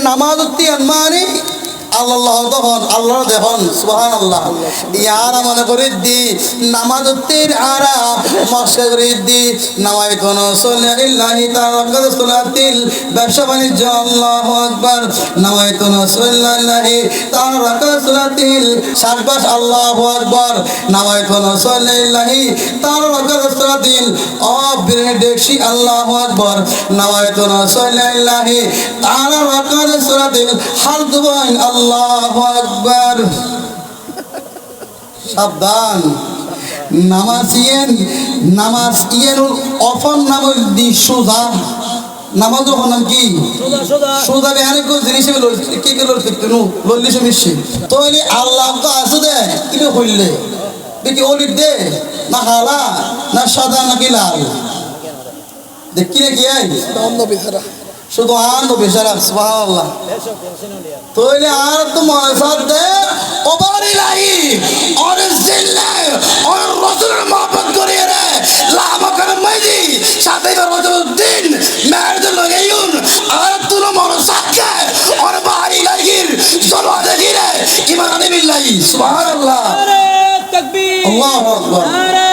নামাজ উত্তি মানে আল্লাহ তখন আল্লাহ দেখুন সুহান আল্লাহ ইয়ারা মনে করি দি, নামাজ উত্তির আরা মশে করি দি নামাই কোন সলে ইল্লাহি সুলাতিল ব্যবসা বাণিজ্য, আল্লাহু আকবার। নামাই কোন সল্লাল্লাহি তাআলা সুলাতিল সাতবাস আল্লাহু আকবার। নামাই কোন সলে ইল্লাহি তাআলা সুলাতিল ও বিরে দেখছি, আল্লাহু আকবার। নামাই কোন সলে ইল্লাহি সুলাতিল হারদ বাইন আল্লাহু আকবার। সাবধান। নামাজ ইয়েন নামাজ ইয়েন অফন নামের দি সুজা। নামাজ ওখান নাম কি? সোজা সোজা। সুজা কো জিনিস কি কি লড়ছে? তুনু লড়লি সে মিশছে তো এলি আল্লাহ তো আছে দে কিলো হইলে? দেখি অলির দে? না হালা না সাদা নাকি লাল দেখি রে কি আই? অন্য বিচারা শুধু আন সুবহানাল্লাহ। এসব টেনশন নিয়ে তৈলে আর তো মহাসাদ দে ওবার ইলাহি আর জিল্লা আর রাসূলের মহব্বত করিয়ে রে লামা করে মাইদি সাথে করব দিন মেরদ লাগাইউন আর তুলো মন সাক্ষে আর বাড়ি লাগির জলওয়া দেখি রে ইমান বিল্লাহি তাকবীর আল্লাহু আকবার। আরে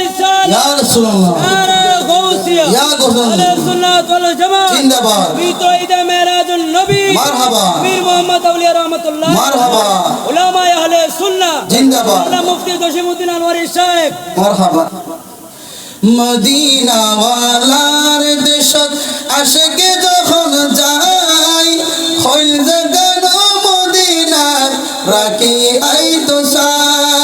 রিসালাত। ইয়া রাসূলুল্লাহ। আরে গাউসিয়া ইয়া গাউসিয়া। ওয়াল জামাত জিন্দাবাদ। বিতো ঈদে মেরাজুন নবী। মারহাবা। পীর মোহাম্মদ আউলিয়া রহমাতুল্লাহ। মারহাবা। উলামা আহলে সুন্নাহ। জিন্দাবাদ। আল্লাহ মুফতি জসিমউদ্দিন আনোয়ারি সাহেব। মারহাবা। মদিনাওয়ালার দেশত আশেকে যখন যাই হইল জাগানো মদিনার রাখি আই তো সাই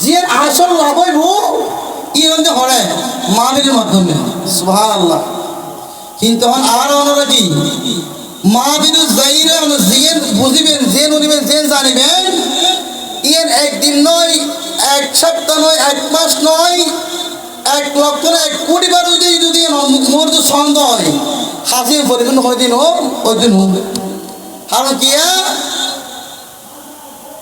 জিয়ের আসল লাভ হইব ই হতে হরে মা বিরের মাধ্যমে। সুবহানাল্লাহ। কিন্তু এখন আর ওনারা কি? মা বিরু যাইরা জিয়ের বুঝিবেন জেন উনিবেন জেন জানিবেন, ইয়ের একদিন নয়, এক সপ্তাহ নয়, এক মাস নয়, এক লক্ষ এক কোটি বার যদি যদি মোর তো সন্দেহ হয় হাসি পরিপূর্ণ হয় দিন হোক, ওই দিন হোক কারণ কিয়া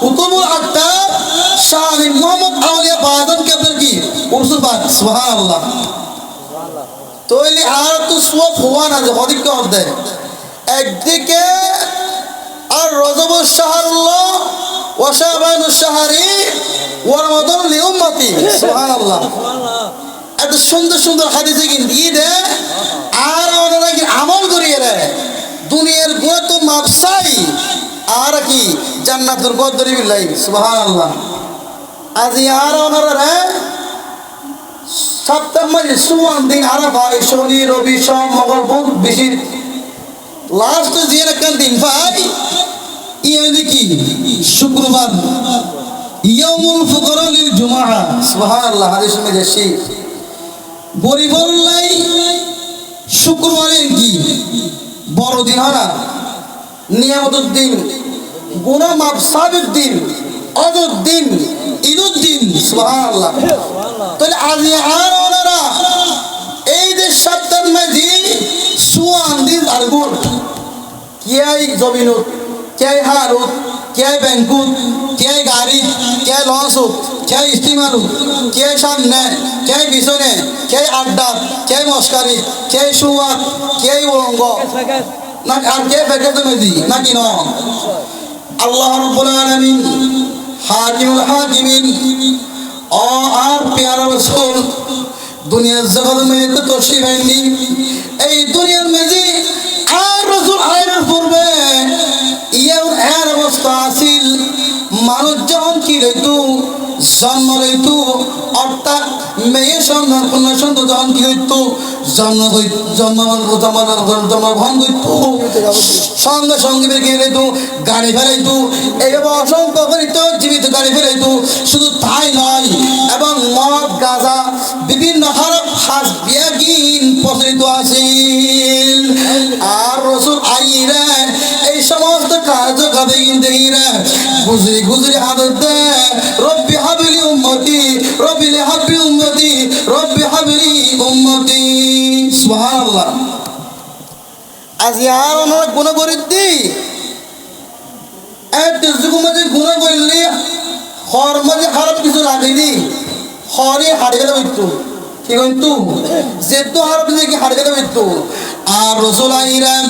কুতুবুল আক্তাব শাহ মোহাম্মদ আউলিয়া কেবল কি উরসুল বাদ, সুবহানাল্লাহ। তৈলি আর তো সব হওয়া না যে দেয় একদিকে আর রজব শাহরুল্লাহ ওয়াশাবান শাহরি ওয়ার মদন লিউম্মতি সুবহানাল্লাহ সুবহানাল্লাহ। এত সুন্দর সুন্দর হাদিসে কিন্তু ই দে আর ওনারা কি আমল করিয়ে রে দুনিয়ার গুণে তো মাপসাই আর কি? জান্নাতুর গদরি বিল্লাহি, সুবহানাল্লাহ। আজি আর ওনারা সপ্তাহ মাঝে সুয়ান দিন আরাফা শনি, রবি, সোম, মঙ্গল, বুধ বেশি লাস্ট যে একটা দিন, ভাই ইয়ে কি? শুক্রবার ইয়ামুল ফুকরা লিল জুমআ সুবহানাল্লাহ, হাদিস মে যাচ্ছি। গরিবল্লাই শুক্রবারের কি? বড় দিন হয় না? নিয়ামতের গুনা মাফসাবের দিন অজর দিন ঈদের দিন সুবহানাল্লাহ। তাহলে আজ আর ওনারা এই যে সপ্তাহ মাঝি সুয়ান দিন আর গুড় কিয়াই জমিনত কিয়াই হারুত কিয়াই ব্যাংকুত কিয়াই গাড়ি, কিয়াই লঞ্চত কিয়াই স্টিমারত কিয়াই সামনে, কিয়াই পিছনে, কিয়াই আড্ডা, কিয়াই মস্কারি কিয়াই সুয়াত কিয়াই উলঙ্গ। না, আর কে ফেকে তুমি দি নাকি ন আল্লাহ রাব্বুল আলামিন হাকিমুল হাকিমিন ও আর পেয়ারা রাসূল, দুনিয়ার জগৎ মেয়েতে তশরিফ আইনি এই দুনিয়ার মেঝে আর রাসূল আইনের পূর্বে ইয়ার এর আছিল। মানুষ যখন কি হইতো জন্ম লইতু অর্থাৎ মেয়ে সন্তান কন্যা সন্তান কি হইতু জন্ম জন্ম জন্ম জন্মগ্রহণ করতু সঙ্গে সঙ্গে গাড়ি ফেলাইতু এইভাবে অসংখ্য করিত, জীবিত গাড়ি ফেলাইতু। শুধু তাই নয়, এবং মদ, গাঁজা, বিভিন্ন হারপ হাস বিয়াগিন প্রচলিত আছিল আর রসুল আইরা, এই সমস্ত কার্য কাজে কিন্তু ইরা গুজরি দেয় রব্বি হাবিলি উম্মতি রব্বি হাবি উম্মতি, রব্বি হাবিলি উম্মতি। সুবহানাল্লাহ। আজ আর ওনারা গুণ করে দি। যুগ মাঝে গুণ করলে হর মাঝে খারাপ কিছু লাগেনি হরে হারিয়ে দেবে কিন্তু যেহেতু হারাপ কি হারিয়ে দেবে একটু আর রসুল আইরাম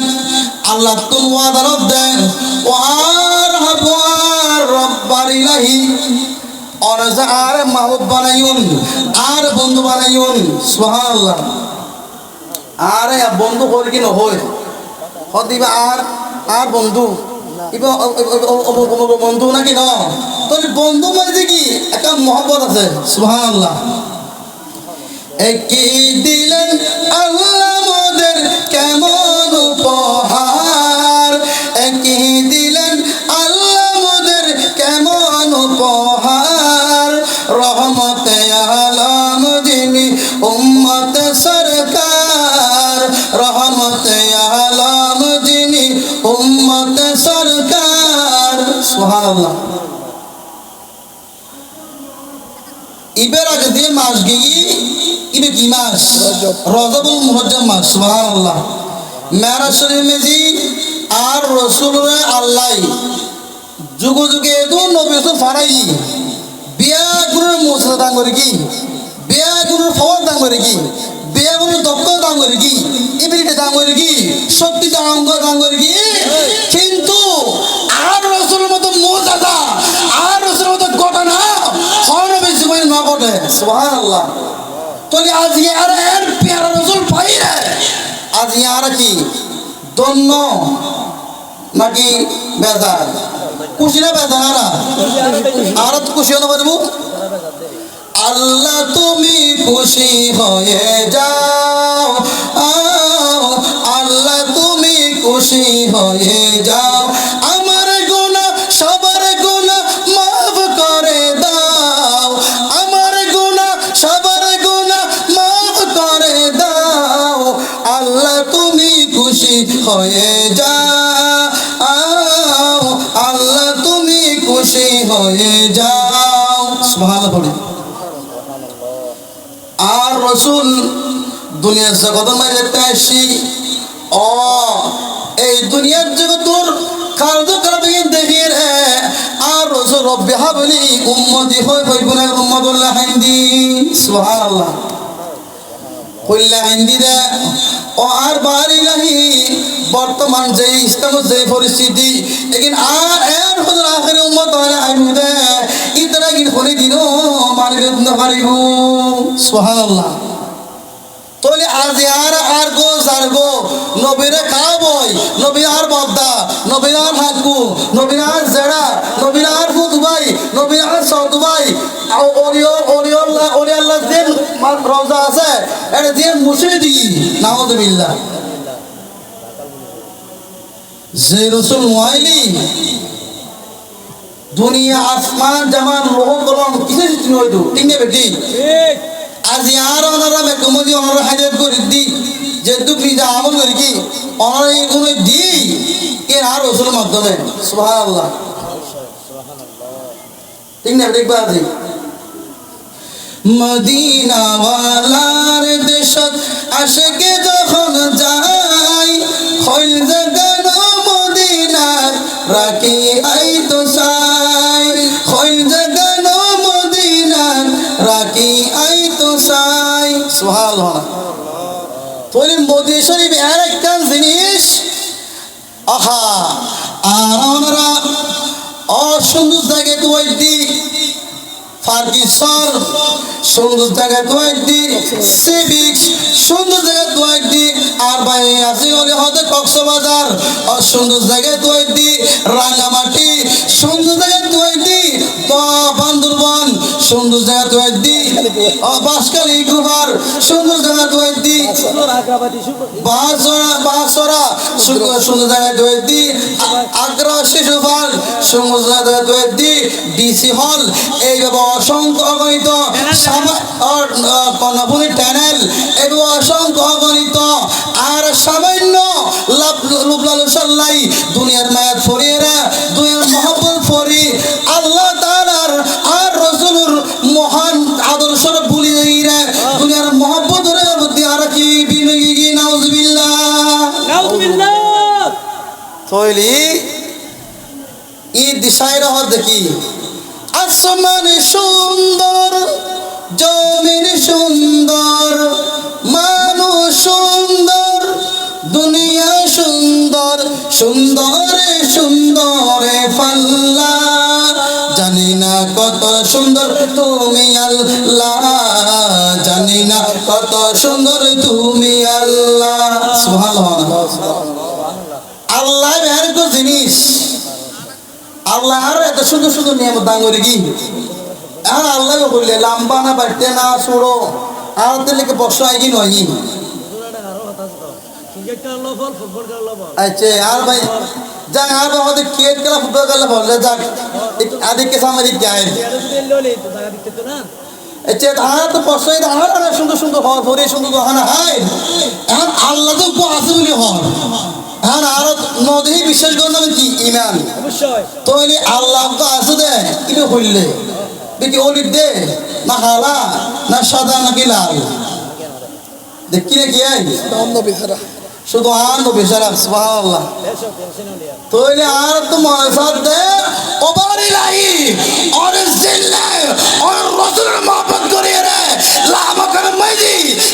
আল্লাহ তুন ওয়াদারত দেন। ও আর হাবু আর রব্বার ইলাহি আর মাহবুব আর বন্ধু আরে বন্ধু কি নহয় আর আর বন্ধু বন্ধু নাকি ন তোর বন্ধু মানে কি একটা মহব্বত আছে একই দিলেন আল্লাহ কেমন উপহার একই দিলেন আল্লাহ কেমন উপহার উম্মত সরকার, রহমতে আলম যিনি উম্মত সরকার। সুবহানাল্লাহ। ইবের আগে দিয়ে মাস গিয়ে ইবে কি মাস? রজবুল মুহজ্জম মাস, সুবহানাল্লাহ। মেরাজ শরীফ মেজি আর রসুলের আল্লাহ। যুগ যুগে তো নবী ফারাই। বিয়া গুরুর মুসা দান করে কি বিয়া গুরুর ফওয়ার দান করে কি? বিয়া গুরুর দক্ষ দান করে কি? ইবিলিটি দান করে কি? শক্তি অঙ্গ দান করে কি? কিন্তু আর রসুলের মতো মোজাদা আর রসুলের মতো ঘটনা হয় না বেশি করে না ঘটে। সুবহানাল্লাহ। তাহলে আজ আর এর পেয়ারা রসুল পাই রে আজ আর কি? দন্য নাকি বেজার? খুশি না বেজার? আরা খুশি হতে পারব? আল্লাহ তুমি খুশি হয়ে যাও আও, আল্লাহ তুমি খুশি হয়ে যাও। আমার গুণা সবার গুণা মাফ করে দাও। আমার গুণা সবার গুণা মাফ করে দাও। আল্লাহ তুমি খুশি হয়ে যাও আল্লাহ তুমি খুশি হয়ে যাও। পড়ি আর রসুল দুনিয়ার জগতের মাঝে আসছি ও এই দুনিয়ার জগতর কার্যকলাপ দেখি রে আর রসুল রব্বি হাবলি উম্মতি হই হই গুনার উম্মতুল্লাহ হিন্দি, সুবহানাল্লাহ। কইলা, হিন্দি দে। ও আর বাড়ি নাহি, বর্তমান যে ইসলামের যে পরিস্থিতি, এগিন আর এর হদর আখের উম্মত হয় আইনু দে। ইতরা গিন হলি দিনো মানির না সুবহানাল্লাহ। তলে আজ আর আর গো জার গো, নবীরে খাওয়াবই নবী আর বদ্দা নবী আর হাকু নবী আর জেড়া, নবী আর ফুতুবাই নবী আর সৌতুবাই ওরিও ওরি আল্লাহ দিন রওজা আছে এটা দিয়ে মুছে দি নাউযুবিল্লাহ যে রসুল ওয়াইলি দুনিয়া আসমান জামান লোহ কলম কিসে সৃষ্টি হইতো ঠিক নেই বেটি। ঠিক। আজি আর ওনারা বেকমজি ওনারা হাজার করে দি। যে দুঃখ নিজে আমল করি কি ওনারা কোনো দি। এর আর রসুলের মাধ্যমে সুবহানাল্লাহ। ঠিক না দেখবা আজি মদিনাওয়ালার দেশত আশেকে যখন যাই খৈল জাগানো মদিনার রাখি আই তো সাই সুবহানাল্লাহ। তোর মোদি শরীফ আর একটা জিনিস। আহা আর ওনারা অসুন্দর জায়গায় তো দি ফার্গিসন সুন্দর জায়গায় দোয়াইটি সিভিক্স সুন্দর জায়গায় দোয়াইটি আর ভাই আছে হলে হতে কক্সবাজার, আর সুন্দর জায়গায় দোয়াইটি রাঙামাটি সুন্দর জায়গায় দোয়াইটি বাবা বান্দরবান সুন্দর জায়গা দোয়াইদি বাসকালী গুহার সুন্দর জায়গা আগ্রাবাদী সুন্দর বাসরা বাসরা সুন্দর সুন্দর জায়গা দোয়াইদি আগ্রা শিশু সুন্দর জায়গা দোয়াইদি ডিসি হল এইভাবে অসংখ্য অগণিত আর, টানেল এবং অসংখ্য অগণিত আর সামান্য লাভ লুপ লালসাল্লাই দুনিয়ার মায়াত ফরিয়েরা দুনিয়ার মহব্বত ফরি। আল্লাহ তাআলার আর রসুলুর মহান আদর্শর ভুলি যাইরা দুনিয়ার মহব্বত রে বুদ্ধি আর কি বিনয়ী তৈলি ঈদ দিশায় রহ দেখি। আসমান সুন্দর, জমিন সুন্দর, মানুষ সুন্দর, দুনিয়া সুন্দর, সুন্দরে সুন্দরে পাল্লা। জানি না কত সুন্দর তুমি আল্লাহ, জানি না কত সুন্দর তুমি আল্লাহ। সুবহানাল্লাহ। আল্লাহ বের জিনিস আল্লাহ আর এত সুন্দর সুন্দর নিয়ম দান করে কি? আর আল্লাহ বললে, লাম্বা না বাড়তে না ছোড়ো আর বসো আই কি নয় আচ্ছা আর ভাই, যাক, আর আমাদের ক্রিকেট খেলা ফুটবল খেলা বললে যাক আদিকে তো না আচ্ছা এখন আল্লাহ এখন আর নদী বিশ্বাস করলাম কি? ইমান। তৈলি আল্লাহ তো আছে দে কিলো হইলে দেখি অলির দে না হালা না সাদা নাকি লাল। দেখি কি আই শুধু আর নো বেচারা সুবহানাল্লাহ। এসব টেনশন আর তৈলি আর তো দে ওবারি লাই আর রাসূলের মহব্বত করি রে লামা করে মাইদি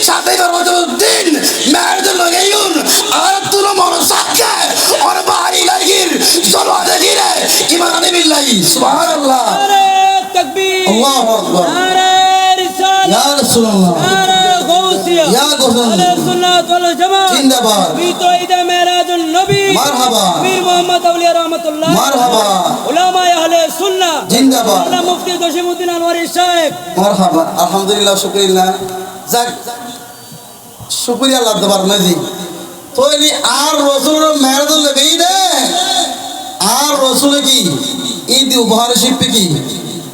সাথে করব দিন মেরদ লাগাইউন আর তুলো মনসাদ কে আর বাড়ি লাগির চলো দেখি রে ইমান বিল্লাহি সুবহানাল্লাহ। নারে তাকবীর। আল্লাহু আকবার। নারে রিসালাত। ইয়া রাসূলুল্লাহ। নারে গাউসিয়া ইয়া গোসল আহলে সুন্নাত ওয়াল জামাত। জিন্দাবাদ। বিতো ঈদে মেরাজুন নবী। মারহাবা। পীর মোহাম্মদ আউলিয়া রহমাতুল্লাহ। মারহাবা। উলামা আহলে সুন্নাহ। জিন্দাবাদ। আল্লাহ মুফতি জসিমউদ্দিন আনোয়ারি সাহেব। মারহাবা। আলহামদুলিল্লাহ শুকরিল্লাহ যাক। শুকরিয়া আল্লাহ দবার নাজি তৈলি আর রসুলের মেহরদুল লেগেই আর রসুলে কি? ঈদ উপহার শিল্পী কি?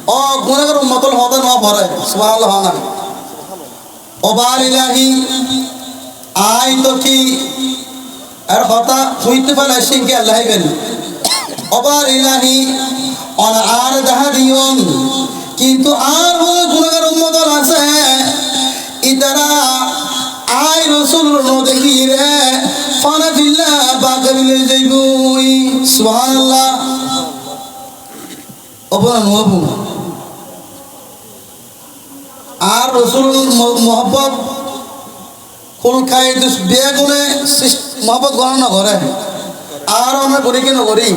ও গুণাগার উম্মতুল হদে ন ভরে সুবহানাল্লাহ না। ওবার ইলাহি আই তো কি? আর কথা হইতে পারে সিংকে আল্লাহ বেন অবার ইলাহি, অন আর দেখা দিয়ন। কিন্তু আর হলো গুণাগার উম্মতন আছে। ইতারা আই রসুল দেখি রে। ফানা ফিল্লা বাগে মিলে যাইবই সুবহানাল্লাহ। অবনা নবু আর রসুল খাই দুস বিয়া গুণে মহব্বত গণনা করে। আর আমরা করি করি?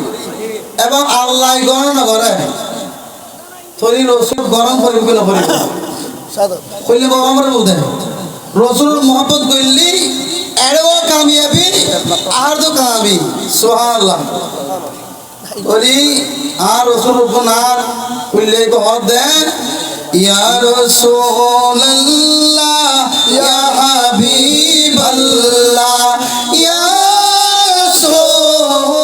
এবং আল্লাহ গণনা করে। থরি রসুল গরম করি কেন করি কইলে গরম করে বলতে রসুল মোহব্বত করলি, এড়েও কামিয়াবি আর তো কামাবি সোহাল্লাহ করি আর রসুল গুনার কইলে ঘর দে ইয়া রাসূলুল্লাহ, ইয়া হাবিবাল্লাহ, ইয়া রাসূলুল্লাহ।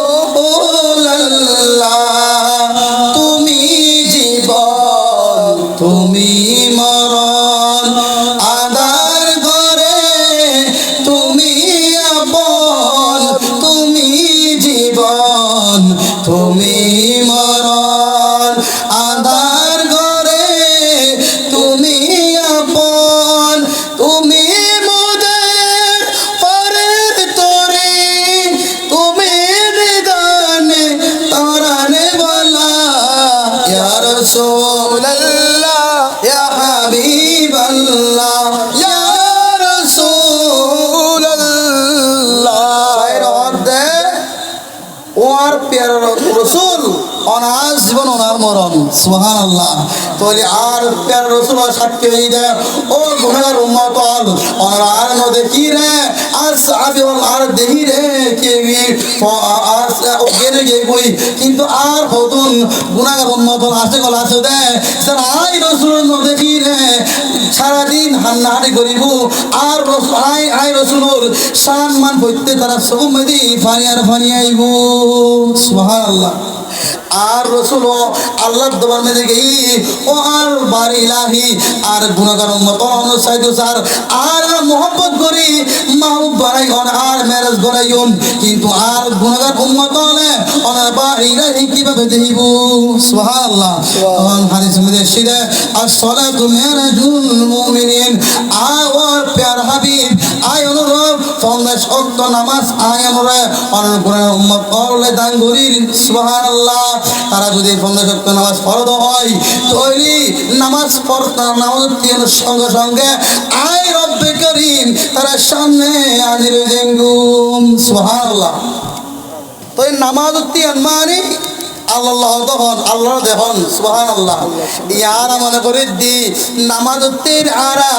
অনার জীবন অনার মরণ সুহান আল্লাহ তাহলে আর প্যার রসুল সাক্ষী হয়ে দেয় ও গুণার উম্মত অনার আর ন দেখি রে? আর সাহাবি আর দেখি রে, কে গেলে গে বই কিন্তু আর হতুন গুণাগার উম্মত আসে গল আসে দেয় স্যার আই রসুল দেখি রে? সারাদিন হান্নাহাটি করিব, আর আই আই রসুলর শান মান বইতে তারা সৌমেদি ফানিয়ার ফানি আইব সুবহানাল্লাহ। আর রসুল আল্লাহ দোবার মেঝে গেই ও আর বাড়ি ইলাহি আর গুণগার উম্মত অনুসাইদ স্যার আর মোহব্বত করি মাহবুব বাড়াই অন আর ম্যারেজ করাইন কিন্তু আর গুণগার উম্মত হলে অনার বাড়ি ইলাহি কীভাবে দেখিব সুবহানাল্লাহ। হাদিস মধ্যে এসেছে আসসালাতু মিরাজুল মুমিনিন। আওয়ার প্যার হাবিব আয় অনুরূপ সন্দেশ অক্ত নামাজ আয় অনুরে অনর করে উম্মত করলে দান করির সুবহানাল্লাহ। তারা যদি সন্দেশ অক্ত নামাজ ফরদ হয়, তৈরি নামাজ পড়তা নামাজ সঙ্গে সঙ্গে আয় রব্বে করিম। তারা সামনে আনির জেঙ্গুম সুবহানাল্লাহ। তো নামাজ উত্তিয়ান মানে আল্লাহ তখন আল্লাহ দেখুন সুহান আল্লাহ ইয়ারা মনে করি দি নামাজ উত্তির আরা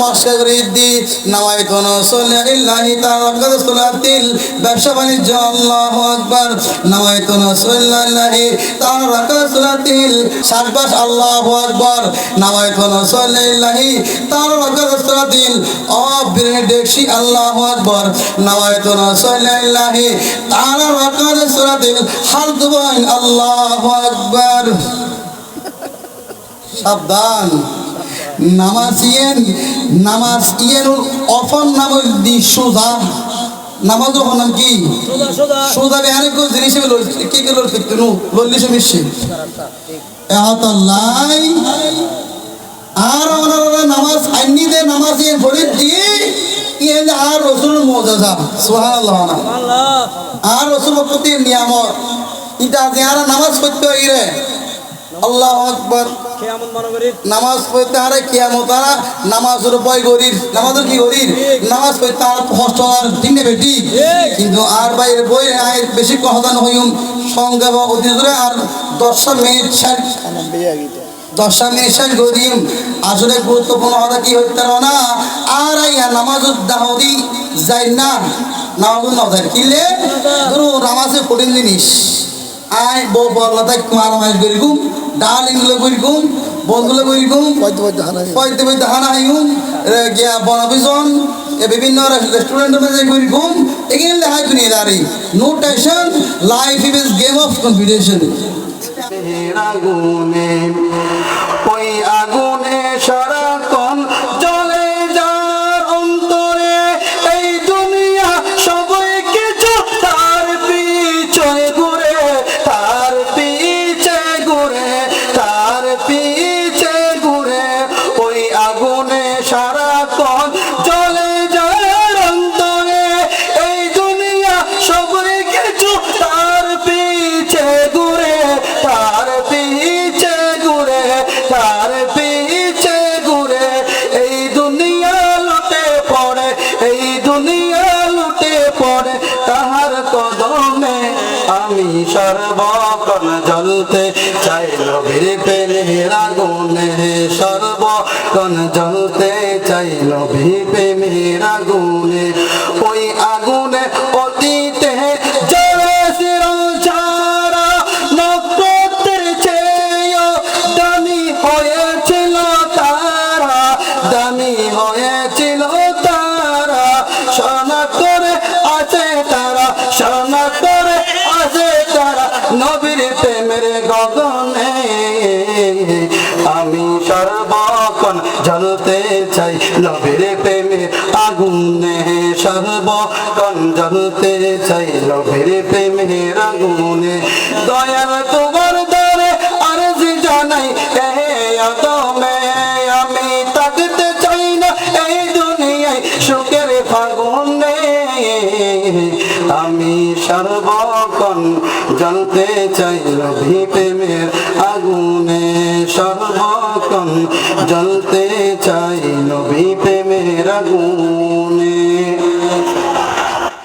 মস্কা করি দি নামাই কোন সলে ইল্লাহি তাআলা সুলাতিল ব্যবসা বাণিজ্য, আল্লাহু আকবার। নামাই কোন সল্লাল্লাহি তাআলা সুলাতিল সাতবাস আল্লাহু আকবার। নামাই কোন সলে ইল্লাহি তাআলা সুলাতিল অ বিরে দেখছি আল্লাহু আকবার। নামাই কোন সলে ইল্লাহি তাআলা সুলাতিল হারদুবাইন আল্লাহু আকবার। সাবধান। নামাজ ইয়েন নামাজ ইয়েন অফন দি সুজা। নামাজ নাম কি সোজা বেহানে জিনিস কি কি মিশে এহত লাই আর ওনারা নামাজ আইনি দে নামাজ ইয়েন দি ইয়েন আর রসুল মুজাজা সুবহানাল্লাহ। আল্লাহ আর রসুল প্রতি নিয়ামত। ইটা যারা নামাজ পড়তে হইরে আল্লাহ আকবার। নামাজ পড়তে আরে কিয়ামত তারা নামাজের উপায় গরির নামাজের কি গরির নামাজ পড়তে আর কষ্ট আর তিনটে বেটি। কিন্তু আর বাইরে বই আয় বেশি কথা হইম। সঙ্গে বা অতি জোরে আর দশটা মিনিট ষাট দশটা মিনিট ষাট গরিম আসলে গুরুত্বপূর্ণ কথা কি হইতে না? আর আইয়া নামাজ দাহদি যাই না নামাজ না যায় কিলে ধরো নামাজে কঠিন জিনিস। আয় বউ পাল্লা তাই কুমার মাস করিকুম ডাল ইংগুলো করিকুম বন্ধুগুলো করিকুম পয়তে পয়তে হানা হাইকুম গিয়া বনাবিজন এ বিভিন্ন রেস্টুরেন্টের মধ্যে করিকুম এখানে লেহাই দুনিয়া দাঁড়ি। No tension life is game of competition কদমে আমি সর্বক্ষণ জ্বলতে চাই নবীর প্রেমের আগুনে। সর্বক্ষণ জ্বলতে চাই নবীর প্রেমের আগুনে। ওই আগুনে সর্বক্ষণ জ্বলতে চাই। নবীর প্রেমে আগুনে সর্বক্ষণ জ্বলতে চাই। নবীর প্রেমে আগুনে দয়াল তোমার আমি সর্বক্ষণ জ্বলতে চাই রবি প্রেমের আগুনে। সর্বক্ষণ জ্বলতে চাই নবী প্রেমের আগুনে।